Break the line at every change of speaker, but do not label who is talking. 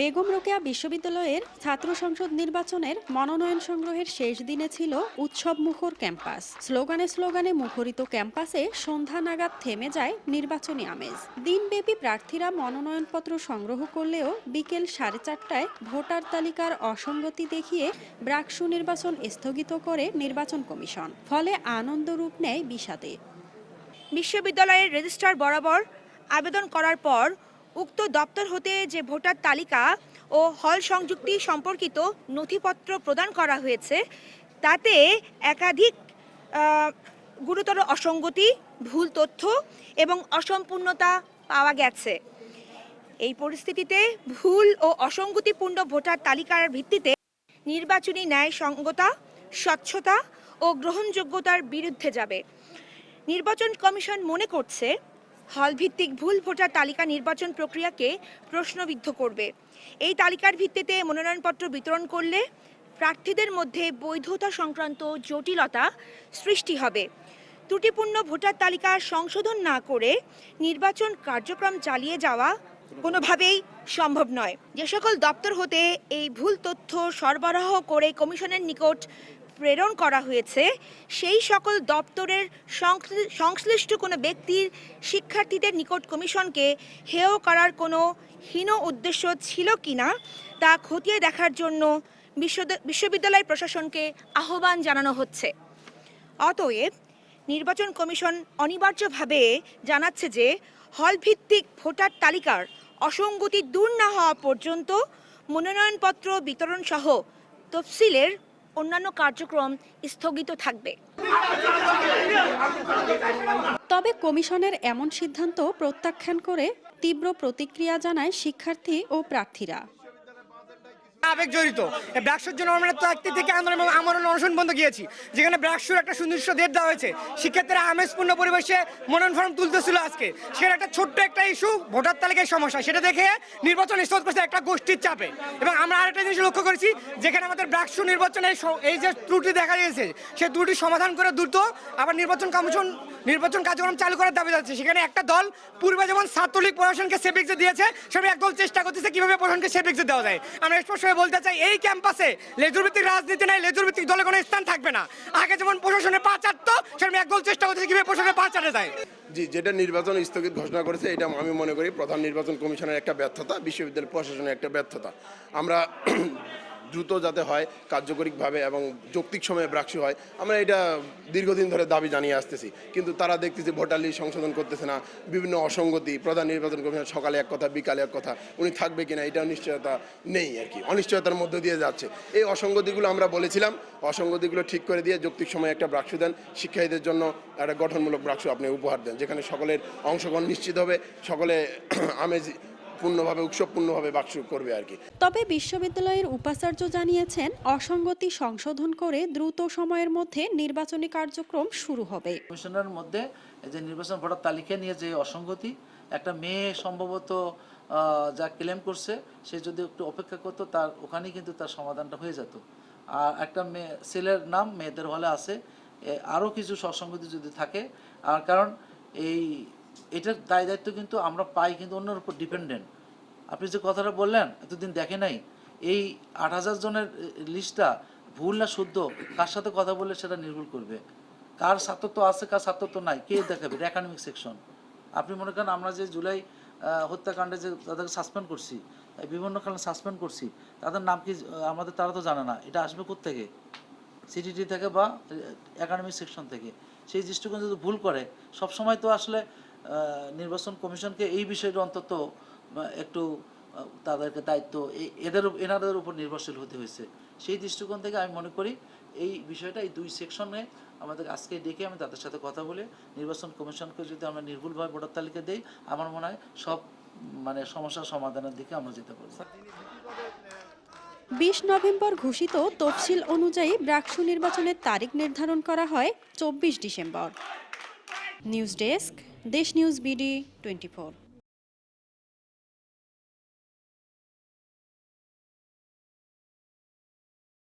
বেগম রোকেয়া বিশ্ববিদ্যালয়ের ছাত্র সংসদ নির্বাচনের মনোনয়ন সংগ্রহের শেষ দিনে ছিল উৎসব মুখর ক্যাম্পাস। স্লোগানে স্লোগানে মুখরিত ক্যাম্পাসে সন্ধ্যা নাগাদ থেমে যায় নির্বাচনী আমেজ। দিনব্যাপী প্রার্থীরা মনোনয়নপত্র সংগ্রহ করলেও বিকেল সাড়ে চারটায় ভোটার তালিকার অসঙ্গতি দেখিয়ে ব্রাকসু নির্বাচন স্থগিত করে নির্বাচন কমিশন, ফলে আনন্দ রূপ নেয় বিষাদে।
বিশ্ববিদ্যালয়ের রেজিস্ট্রার বরাবর আবেদন করার পর উক্ত দপ্তর হতে যে ভোটার তালিকা ও হল সংযুক্তি সম্পর্কিত নথিপত্র প্রদান করা হয়েছে, তাতে একাধিক গুরুতর অসঙ্গতি, ভুল তথ্য এবং অসম্পূর্ণতা পাওয়া গেছে। এই পরিস্থিতিতে ভুল ও অসঙ্গতিপূর্ণ ভোটার তালিকার ভিত্তিতে নির্বাচনী ন্যায় সঙ্গতা স্বচ্ছতা ও গ্রহণযোগ্যতার বিরুদ্ধে যাবে। নির্বাচন কমিশন মনে করছে হলভিত্তিক ভুল ভোটার তালিকা নির্বাচন প্রক্রিয়াকে প্রশ্নবিদ্ধ করবে। এই তালিকার ভিত্তিতে মনোনয়নপত্র বিতরণ করলে প্রার্থীদের মধ্যে বৈধতা সংক্রান্ত জটিলতা সৃষ্টি হবে। ত্রুটিপূর্ণ ভোটার তালিকা সংশোধন না করে নির্বাচন কার্যক্রম চালিয়ে যাওয়া কোনোভাবেই সম্ভব নয়। যে সকল দপ্তর হতে এই ভুল তথ্য সরবরাহ করে কমিশনের নিকট প্রেরণ করা হয়েছে, সেই সকল দপ্তরের সংশ্লিষ্ট কোনো ব্যক্তির শিক্ষার্থীদের নিকট কমিশনকে হেয় করার কোনো হীন উদ্দেশ্য ছিল কি না, তা খতিয়ে দেখার জন্য বিশ্ববিদ্যালয় প্রশাসনকে আহ্বান জানানো হচ্ছে। অতএব নির্বাচন কমিশন অনিবার্যভাবে জানাচ্ছে যে, হলভিত্তিক ভোটার তালিকার অসঙ্গতি দূর না হওয়া পর্যন্ত মনোনয়নপত্র বিতরণ সহ তফসিলের অন্যান্য কার্যক্রম স্থগিত থাকবে।
তবে কমিশনের এমন সিদ্ধান্ত প্রত্যাখ্যান করে তীব্র প্রতিক্রিয়া জানায় শিক্ষার্থী ও প্রার্থীরা।
আবেগ জড়িত এই জন্য আমরা তো একটি থেকে আন্দোলন এবং আমরণ অনশন বন্ধ গিয়েছি। যেখানে ব্র্যাকসুর একটা সুনির্দিষ্ট ডেট দেওয়া হয়েছে শিক্ষার্থীরা আমেজপূর্ণ পরিবেশে মনোনয়ন ফর্ম তুলতেছিল আজকে। সেটা একটা ছোট্ট একটা ইস্যু, ভোটার তালিকায় সমস্যা, সেটা দেখে নির্বাচন স্থগিত করছে একটা গোষ্ঠীর চাপে। এবং আমরা আরেকটা জিনিস লক্ষ্য করেছি, যেখানে আমাদের ব্র্যাকসু নির্বাচনে এই যে ত্রুটি দেখা দিয়েছে সেই ত্রুটি সমাধান করে দ্রুত আবার নির্বাচন কমিশন, নির্বাচন কার্যক্রম চালু করার দাবি যাচ্ছে সেখানে একটা দল পূর্বে যেমন ছাত্রলীগ প্রশাসনকে সেফ এক্সিট দিয়েছে, সেভাবে এক দল চেষ্টা করতেছে কীভাবে প্রশাসনকে সেফ এক্সিট দেওয়া যায়। আমরা স্পষ্টভাবে বলতে চাই, এই ক্যাম্পাসে লেজুর ভিত্তিক রাজনীতি নাই লেজুর ভিত্তিক দলে কোনো স্থান থাকবে না। আগে যেমন প্রশাসনে পা চাটতো সেরকম একদল চেষ্টা করতেছে কীভাবে প্রশাসনে পা চাটে যায়?
জি, যেটা নির্বাচন স্থগিত ঘোষণা করেছে, এটা আমি মনে করি প্রধান নির্বাচন কমিশনের একটা ব্যর্থতা, বিশ্ববিদ্যালয় প্রশাসনের একটা ব্যর্থতা। আমরা দ্রুত যাতে হয়, কার্যকরিকভাবে এবং যৌক্তিক সময়ে ব্রাক্সি হয়, আমরা এটা দীর্ঘদিন ধরে দাবি জানিয়ে আসতেছি। কিন্তু তারা দেখতেছি ভোটার লিস্ট সংশোধন করতেছে না, বিভিন্ন অসঙ্গতি, প্রধান নির্বাচন কমিশন সকালে এক কথা, বিকালে এক কথা, উনি থাকবে কিনা এটা নিশ্চয়তা নেই আর কি, অনিশ্চয়তার মধ্য দিয়ে যাচ্ছে। এই অসঙ্গতিগুলো আমরা বলেছিলাম, অসঙ্গতিগুলো ঠিক করে দিয়ে যৌক্তিক সময়ে একটা ব্রাক্সু দেন, শিক্ষার্থীদের জন্য একটা গঠনমূলক ব্রাক্সু আপনি উপহার দেন, যেখানে সকলের অংশগ্রহণ নিশ্চিত হবে, সকলে আমেজ পূর্ণভাবে উৎসবপূর্ণভাবে বাক্স করবে আর কি।
তবে বিশ্ববিদ্যালয়ের উপাচার্য জানিয়েছেন অসঙ্গতি সংশোধন করে দ্রুত সময়ের মধ্যে নির্বাচনী কার্যক্রম শুরু হবে।
কমিশনের মধ্যে যে নির্বাচন ভোটার তালিকা নিয়ে যে অসঙ্গতি একটা মেয়ে সম্ভবত যা ক্লেম করছে সে যদি একটু অপেক্ষা করতো তার ওখানেই কিন্তু তার সমাধানটা হয়ে যেত। আর একটা মেয়ে ছেলের নাম মেয়েদের হলে আছে আরও কিছু অসঙ্গতি যদি থাকে আর কারণ এই এটার দায় দায়িত্ব কিন্তু আমরা পাই কিন্তু অন্যের উপর ডিপেন্ডেন্ট আপনি যে কথাটা বললেন, এতদিন দেখে নাই, এই আট হাজার জনের লিস্টটা ভুল না শুদ্ধ, কার সাথে কথা বললে সেটা নির্ভুল করবে? কার ছাত্রত্ব আছে, কার ছাত্রত্ব নাই, কে দেখাবে? একাডেমিক সেকশন আপনি মনে করেন আমরা যে জুলাই হত্যাকাণ্ডে যে তাদেরকে সাসপেন্ড করছি বিভিন্ন কারণে সাসপেন্ড করছি, তাদের নাম কি আমাদের তারা তো জানে না, এটা আসবে থেকে সিটিটি থেকে বা একাডেমিক সেকশন থেকে। সেই দৃষ্টিকোণ যদি ভুল করে সব সময় তো আসলে নির্বাচন কমিশনকে এই বিষয়ের অন্তত একটু তাদেরকে দায়িত্ব এদের, এনাদের উপর নির্ভরশীল হতে হয়েছে। সেই দৃষ্টিকোণ থেকে আমি মনে করি এই বিষয়টা, এই দুই সেকশনে আমাদের আজকে ডেকে আমি তাদের সাথে কথা বলে নির্বাচন কমিশনকে যদি আমরা নির্ভুলভাবে ভোটার তালিকা দেই, আমার মনে হয় সব মানে সমস্যার সমাধানের দিকে আমরা যেতে পারব।
বিশ নভেম্বর ঘোষিত তফসিল অনুযায়ী ব্রাকসু নির্বাচনের তারিখ নির্ধারণ করা হয় চব্বিশ December. News desk দেশ নিউজ বিডি টোয়েন্টি